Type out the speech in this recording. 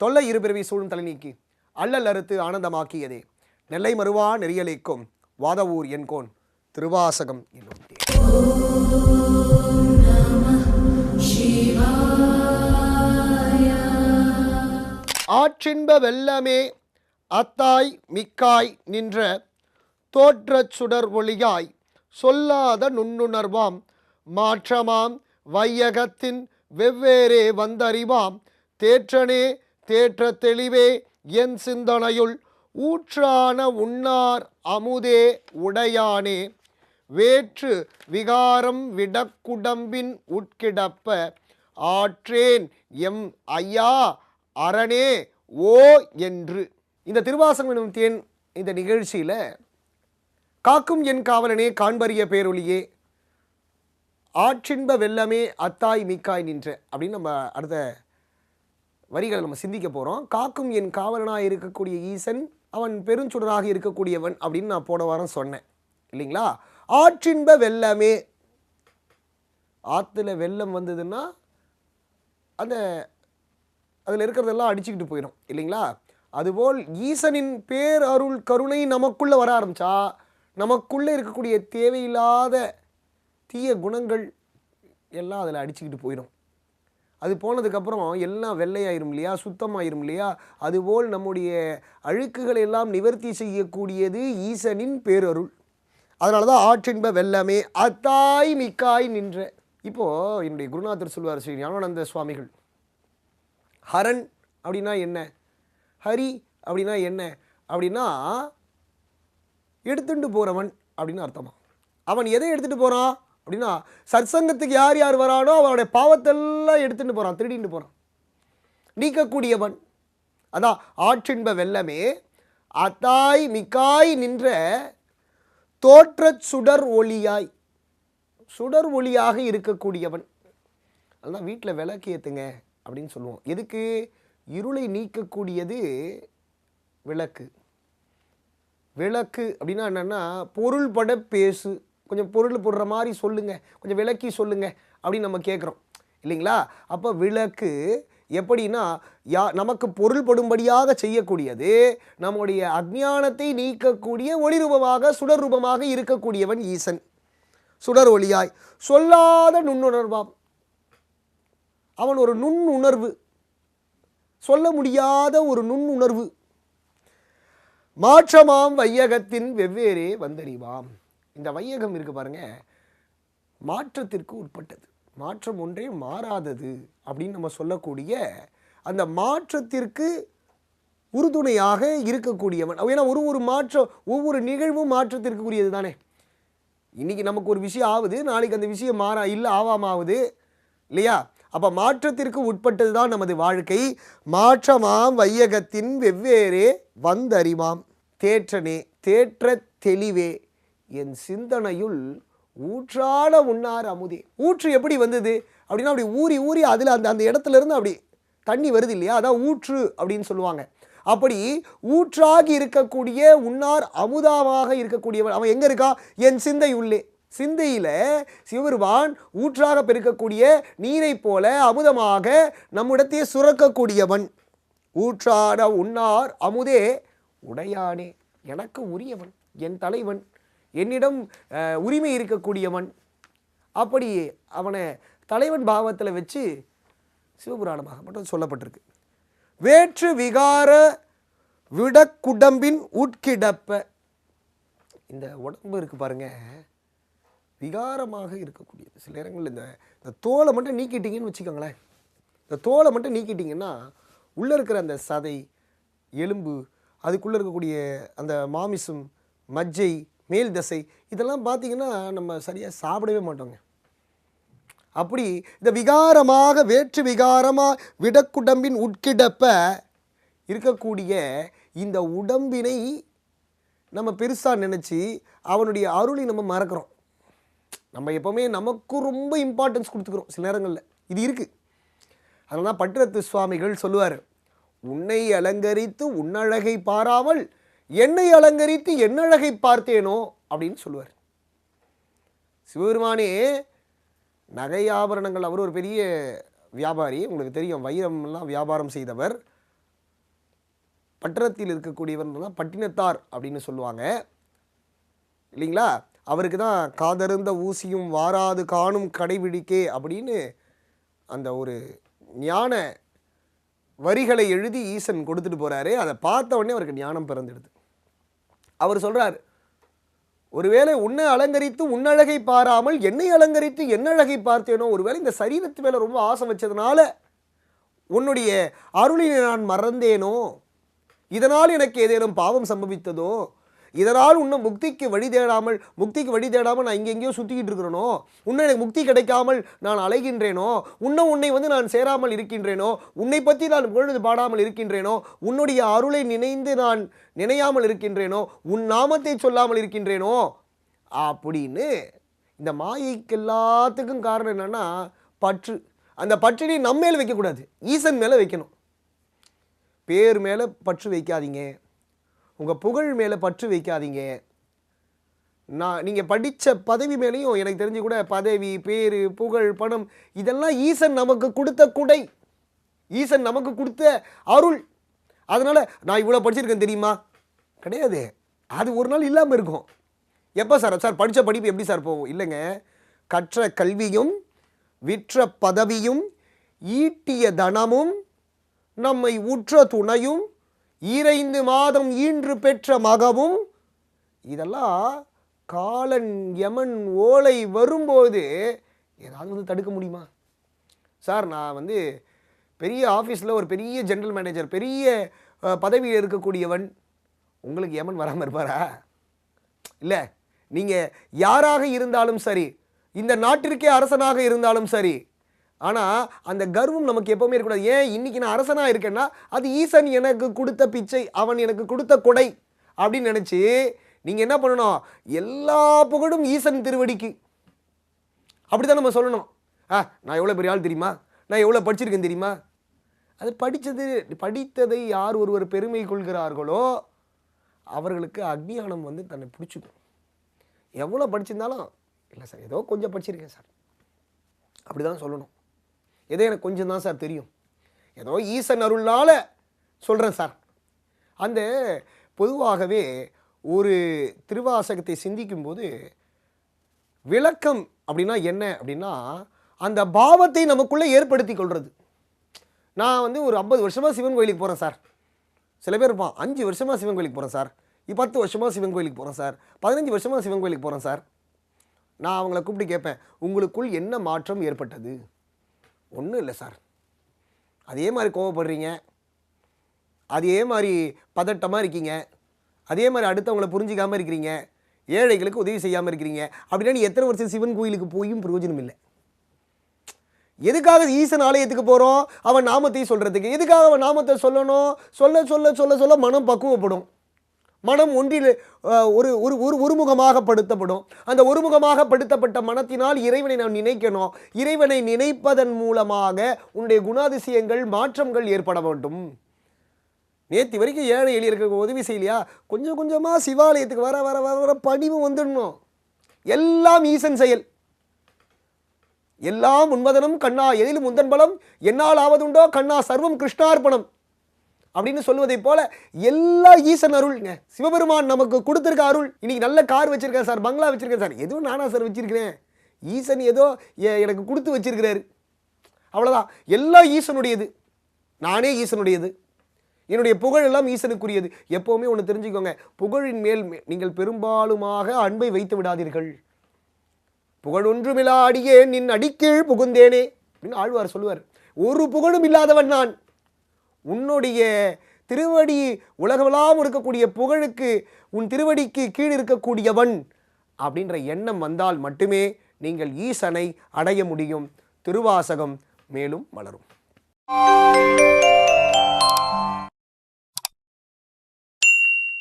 தொல்லை இருபிறவி சூழும் தலை நீக்கி அல்லல் அறுத்து ஆனந்தமாக்கியதே. நெல்லை மறுவா நெறியலைக்கும் வாதவூர் என்கோன் திருவாசகம் என்னும் ஆற்றின்ப வெள்ளமே அத்தாய் மிக்காய் நின்ற தோற்றச் சுடர் ஒளியாய் சொல்லாத நுண்ணுணர்வாம் மாற்றமாம் வையகத்தின் வெவ்வேறே வந்தறிவாம் தேற்றனே தேற்ற தெளிவே என் சிந்தனையுள் ஊற்றான உண்ணார் அமுதே உடையானே. வேற்று விகாரம் விடக்குடம்பின் உட்கிடப்ப ஆற்றேன் எம் ஐயா அரணே ஓ என்று. இந்த திருவாசகம் எனும் தேன் இந்த நிகழ்ச்சியில் காக்கும் என் காவலனே காண்பறிய பேரொழியே ஆற்றின்ப வெள்ளமே அத்தாய் மிக்காய் நின்ற அப்படின்னு நம்ம அடுத்த வரிகளை நம்ம சிந்திக்க போகிறோம் காக்கும் என் காவலனாக இருக்கக்கூடிய ஈசன் அவன் பெருஞ்சுடராக இருக்கக்கூடியவன் அப்படின்னு நான் போன வாரம் சொன்னேன். இல்லைங்களா? ஆற்றின்ப வெள்ளமே. ஆற்றுல வெள்ளம் வந்ததுன்னா அந்த அதில் இருக்கிறதெல்லாம் அடிச்சுக்கிட்டு போயிடும் இல்லைங்களா? அதுபோல் ஈசனின் பேர் அருள் கருணை நமக்குள்ளே வர ஆரம்பிச்சா நமக்குள்ளே இருக்கக்கூடிய தேவையில்லாத தீய குணங்கள் எல்லாம் அதில் அடிச்சுக்கிட்டு போயிடும் அது போனதுக்கப்புறம் எல்லாம் வெள்ளையாயிரும் இல்லையா? சுத்தமாயிரும் இல்லையா? அதுபோல் நம்முடைய அழுக்குகளை எல்லாம் நிவர்த்தி செய்யக்கூடியது ஈசனின் பேரருள். அதனால தான் ஆற்றின்ப வெள்ளமே அத்தாய் மிக்காய் நின்ற. இப்போது என்னுடைய குருநாதர் சொல்வார் ஸ்ரீ ஞானானந்த சுவாமிகள். ஹரன் அப்படின்னா என்ன? ஹரி அப்படின்னா என்ன? அப்படின்னா எடுத்துட்டு போகிறவன் அப்படின்னு அர்த்தமா? அவன் எதை எடுத்துகிட்டு போகிறான் அப்படின்னா சத்சங்கத்துக்கு யார் யார் வரானோ அவனுடைய பாவத்தெல்லாம் எடுத்துட்டு போகிறான் திருடிட்டு போகிறான் நீக்கக்கூடியவன். அதான் ஆற்றின்ப வெள்ளமே அத்தாய் மிக்காய் நின்ற தோற்றச் சுடர் ஒளியாய். சுடர் ஒளியாக இருக்கக்கூடியவன். அதுதான் வீட்டில் விளக்கு ஏற்றுங்க அப்படின்னு சொல்லுவோம். எதுக்கு? இருளை நீக்கக்கூடியது விளக்கு. விளக்கு அப்படின்னா என்னென்னா பொருள்பட பேசு. கொஞ்சம் பொருள் போடுற மாதிரி சொல்லுங்கள் கொஞ்சம் விளக்கி சொல்லுங்கள் அப்படின்னு நம்ம கேட்குறோம் இல்லைங்களா? அப்போ விளக்கு எப்படின்னா யா நமக்கு பொருள்படும்படியாக செய்யக்கூடியது நம்முடைய அஜ்ஞானத்தை நீக்கக்கூடிய ஒளி ரூபமாக சுடர் ரூபமாக இருக்கக்கூடியவன் ஈசன். சுடர் ஒளியாய். சொல்லாத நுண்ணுணர்வாம். அவன் ஒரு நுண்ணுணர்வு. சொல்ல முடியாத ஒரு நுண்ணுணர்வு. மாற்றமாம் வையகத்தின் வெவ்வேறே வந்தறிவாம். இந்த வையகம் இருக்கு பாருங்க. மாற்றத்திற்கு உட்பட்டது. மாற்றம் ஒன்றே மாறாதது அப்படின்னு நம்ம சொல்லக்கூடிய அந்த மாற்றத்திற்கு உறுதுணையாக இருக்கக்கூடியவன். ஏன்னா ஒரு ஒரு மாற்றம் ஒவ்வொரு நிகழ்வும் மாற்றத்திற்கு உரியது தானே. இன்னைக்கு நமக்கு ஒரு விஷயம் ஆகுது நாளைக்கு அந்த விஷயம் மாறா இல்லை ஆவாம ஆகுது இல்லையா? அப்போ மாற்றத்திற்கு உட்பட்டது தான் நமது வாழ்க்கை. மாற்றமாம் வையகத்தின் வெவ்வேறே வந்தறிவாம். தேற்றனே தேற்ற தெளிவே. என் சிந்தனையுள் ஊற்றால உண்ணார் அமுதே. ஊற்று எப்படி வந்தது? அப்படின்னா அப்படி ஊறி ஊறி அதில் அந்த அந்த இடத்துல இருந்து அப்படி தண்ணி வருது இல்லையா? அதான் ஊற்று அப்படின்னு சொல்லுவாங்க. அப்படி ஊற்றாகி இருக்கக்கூடிய உன்னார் அமுதாவாக இருக்கக்கூடியவன் அவன் எங்கே இருக்கா? என் சிந்தை உள்ளே. சிந்தையில் சிவபெருமான் ஊற்றாக பெருக்கக்கூடிய நீரை போல அமுதமாக நம்மிடத்தையே சுரக்கக்கூடியவன். ஊற்றாட உன்னார் அமுதே உடையானே. எனக்கு உரியவன் என் தலைவன். என்னிடம் உரிமை இருக்கக்கூடியவன். அப்படி அவனை தலைவன் பாவத்தில் வச்சு சிவபுராணமாக மட்டும் சொல்லப்பட்டிருக்கு. வேற்று விகார விடக்குடம்பின் உட்கிடப்ப. இந்த உடம்பு இருக்கு பாருங்க. விகாரமாக இருக்கக்கூடியது. சில நேரங்களில் இந்த இந்த தோலை மட்டும் நீக்கிட்டீங்கன்னு வச்சுக்கோங்களேன். இந்த தோலை மட்டும் நீக்கிட்டிங்கன்னா உள்ளே இருக்கிற அந்த சதை எலும்பு அதுக்குள்ளே இருக்கக்கூடிய அந்த மாமிசம் மஜ்ஜை மேல் தசை இதெல்லாம் பார்த்தீங்கன்னா நம்ம சரியாக சாப்பிடவே மாட்டோங்க. அப்படி இந்த விகாரமாக வேற்று விகாரமாக விடக்குடம்பின் உட்கிடப்ப இருக்கக்கூடிய இந்த உடம்பினை நம்ம பெருசாக நினச்சி அவனுடைய அருளை நம்ம மறக்கிறோம். நம்ம எப்போவுமே நமக்கு ரொம்ப இம்பார்ட்டன்ஸ் கொடுத்துக்கிறோம் சில நேரங்களில். இது இருக்குது அதனால் பட்டரத்து பட்டுரத்து சுவாமிகள் சொல்லுவார் உன்னை அலங்கரித்து உன்னழகை பாராமல் என்னை அலங்கரித்து என்னழகை பார்த்தேனோ அப்படின்னு சொல்லுவார். சிவபெருமானே நகை ஆபரணங்கள் அவர் ஒரு பெரிய வியாபாரி உங்களுக்கு தெரியும் வைரம்லாம் வியாபாரம் செய்தவர். பட்டணத்தில் இருக்கக்கூடியவர்லாம் பட்டினத்தார் அப்படின்னு சொல்லுவாங்க. இல்லைங்களா? அவருக்கு தான் காதருந்த ஊசியும் வாராது காணும் கடைபிடிக்கே அப்படின்னு அந்த ஒரு ஞான வரிகளை எழுதி ஈசன் கொடுத்துட்டு போகிறாரு அதை பார்த்த உடனே அவருக்கு ஞானம் பிறந்துடுது. அவர் சொல்கிறார் ஒருவேளை உன்னை அலங்கரித்து உன்னழகை பாராமல் என்னை அலங்கரித்து என்ன அழகை பார்த்தேனோ? ஒருவேளை இந்த சரீரத்து மேலே ரொம்ப ஆசை வச்சதுனால உன்னுடைய அருளினை நான் மறந்தேனோ? இதனால் எனக்கு ஏதேனும் பாவம் சம்பவித்ததோ? இதனால் உன்னை முக்திக்கு வழி தேடாமல் முக்திக்கு வழி தேடாமல் நான் இங்கெங்கேயோ சுற்றிக்கிட்டு இருக்கிறேனோ? உன்னை எனக்கு முக்தி கிடைக்காமல் நான் அலைகின்றேனோ? உன்னை உன்னை வந்து நான் சேராமல் இருக்கின்றேனோ? உன்னை பற்றி நான் பொழுது பாடாமல் இருக்கின்றேனோ? உன்னுடைய அருளை நினைந்து நான் நினையாமல் இருக்கின்றேனோ? உன் நாமத்தை சொல்லாமல் இருக்கின்றேனோ? அப்படின்னு இந்த மாயைக்கு எல்லாத்துக்கும் காரணம் என்னன்னா பற்று. அந்த பற்றினை நம்ம மேலே வைக்கக்கூடாது. ஈசன் மேலே வைக்கணும். பேர் மேலே பற்று வைக்காதீங்க. உங்கள் புகழ் மேலே பற்று வைக்காதீங்க. நான் நீங்கள் படித்த பதவி மேலேயும் எனக்கு தெரிஞ்சு கூட பதவி பேர் புகழ் பணம் இதெல்லாம் ஈசன் நமக்கு கொடுத்த குடை. ஈசன் நமக்கு கொடுத்த அருள். அதனால் நான் இவ்வளோ படிச்சிருக்கேன் தெரியுமா? கிடையாது. அது ஒரு நாள் இல்லாமல் இருக்கும். எப்போ சார் சார் படித்த படிப்பு எப்படி சார் போகும்? இல்லைங்க. கற்ற கல்வியும் விற்ற பதவியும் ஈட்டிய தனமும் நம்மை உற்ற துணையும் ஈரைந்து மாதம் ஈன்று பெற்ற மகவும் இதெல்லாம் காலன் யமன் ஓலை வரும்போது ஏதாவது வந்து தடுக்க முடியுமா? சார் நான் வந்து பெரிய ஆஃபீஸில் ஒரு பெரிய ஜென்ரல் மேனேஜர் பெரிய பதவியில் இருக்கக்கூடியவன். உங்களுக்கு யமன் வராமல் இருப்பாரா? இல்லை நீங்கள் யாராக இருந்தாலும் சரி இந்த நாட்டிற்கே அரசனாக இருந்தாலும் சரி ஆனால் அந்த கர்வம் நமக்கு எப்பவுமே இருக்கக்கூடாது. ஏன்? இன்னைக்கு நான் அரசனாக இருக்கேன்னா அது ஈசன் எனக்கு கொடுத்த பிச்சை அவன் எனக்கு கொடுத்த கொடை அப்படின்னு நினச்சி நீங்கள் என்ன பண்ணணும்? எல்லா புகழும் ஈசன் திருவடிக்கு. அப்படிதான் நம்ம சொல்லணும். ஆ நான் எவ்வளோ பெரிய ஆள் தெரியுமா? நான் எவ்வளோ படிச்சிருக்கேன் தெரியுமா? அது படித்தது படித்ததை யார் ஒருவர் பெருமை கொள்கிறார்களோ அவர்களுக்கு அக்னியானம் வந்து தன்னை பிடிச்சிக்கும். எவ்வளோ படிச்சிருந்தாலும் இல்லை சார் ஏதோ கொஞ்சம் படிச்சிருக்கேன் சார். அப்படி தான் சொல்லணும். எதோ எனக்கு கொஞ்சம் தான் சார் தெரியும். ஏதோ ஈசன் அருளால் சொல்கிறேன் சார். அந்த பொதுவாகவே ஒரு திருவாசகத்தை சிந்திக்கும்போது விளக்கம் அப்படின்னா என்ன அப்படின்னா அந்த பாவத்தை நமக்குள்ளே ஏற்படுத்தி கொள்வது நான் வந்து ஒரு ஐம்பது வருஷமாக சிவன் கோயிலுக்கு போகிறேன் சார். சில பேர் இருப்பான் அஞ்சு வருஷமாக சிவன் கோயிலுக்கு போகிறேன் சார். இப்போ பத்து வருஷமாக சிவன் கோயிலுக்கு போகிறேன் சார். பதினஞ்சு வருஷமாக சிவன் கோயிலுக்கு போகிறேன் சார். நான் அவங்கள கூப்பிட்டு கேட்பேன் உங்களுக்குள் என்ன மாற்றம் ஏற்பட்டது? ஒன்றும் இல்லை சார். அதே மாதிரி கோவப்படுறீங்க. அதே மாதிரி பதட்டமாக இருக்கீங்க. அதே மாதிரி அடுத்தவங்களை புரிஞ்சிக்காமல் இருக்கிறீங்க. ஏழைகளுக்கு உதவி செய்யாமல் இருக்கிறீங்க. அப்படின்னா நீ எத்தனை வருஷம் சிவன் கோயிலுக்கு போயும் பிரயோஜனம் இல்லை. எதுக்காக ஈசன் ஆலயத்துக்கு போகிறோம் அவன் நாமத்தையும் சொல்கிறதுக்கு எதுக்காக அவன் நாமத்தை சொல்லணும்? சொல்ல சொல்ல சொல்ல சொல்ல மனம் பக்குவப்படும். மனம் ஒன்றில் ஒரு ஒரு ஒரு ஒருமுகமாக படுத்தப்படும் அந்த ஒருமுகமாக படுத்தப்பட்ட மனத்தினால் இறைவனை நாம் நினைக்கணும். இறைவனை நினைப்பதன் மூலமாக உன்னுடைய குணாதிசயங்கள் மாற்றங்கள் ஏற்பட வேண்டும். நேற்று வரைக்கும் ஏழை எளியருக்கு உதவி செய்யலையா? கொஞ்சம் கொஞ்சமாக சிவாலயத்துக்கு வர வர வர வர பணிவு வந்துடணும். எல்லாம் ஈசன் செயல். எல்லாம் உன்மதனும் கண்ணா எதிலும் முந்தன் பலம். என்னால் ஆவதுண்டோ கண்ணா சர்வம் கிருஷ்ணார்ப்பணம். அப்படின்னு சொல்லுவதைப் போல எல்லா ஈசன் அருள்ங்க. சிவபெருமான் நமக்கு கொடுத்துருக்க அருள். இன்னைக்கு நல்ல கார் வச்சிருக்கேன் சார் பங்களா வச்சிருக்கேன் சார். எதுவும் நானா சார் வச்சிருக்கிறேன். ஈசன் ஏதோ எனக்கு கொடுத்து வச்சிருக்கிறாரு. அவ்வளோதான் எல்லாம் ஈசனுடையது. நானே ஈசனுடையது. என்னுடைய புகழ் எல்லாம் ஈசனுக்குரியது. எப்போவுமே ஒன்று தெரிஞ்சுக்கோங்க. புகழின் மேல் மே- நீங்கள் பெரும்பாலுமாக அன்பை வைத்து விடாதீர்கள். புகழ் ஒன்றுமில்லா அடியே நின் அடிக்கீழ் புகுந்தேனே அப்படின்னு ஆழ்வார் சொல்லுவார். ஒரு புகழும் இல்லாதவன் நான். உன்னுடைய திருவடி உலகமெல்லாம் இருக்கக்கூடிய புகழுக்கு உன் திருவடிக்கு கீழ் இருக்கக்கூடியவன் அப்படின்ற எண்ணம் வந்தால் மட்டுமே நீங்கள் ஈசனை அடைய முடியும். திருவாசகம் மேலும் மலரும்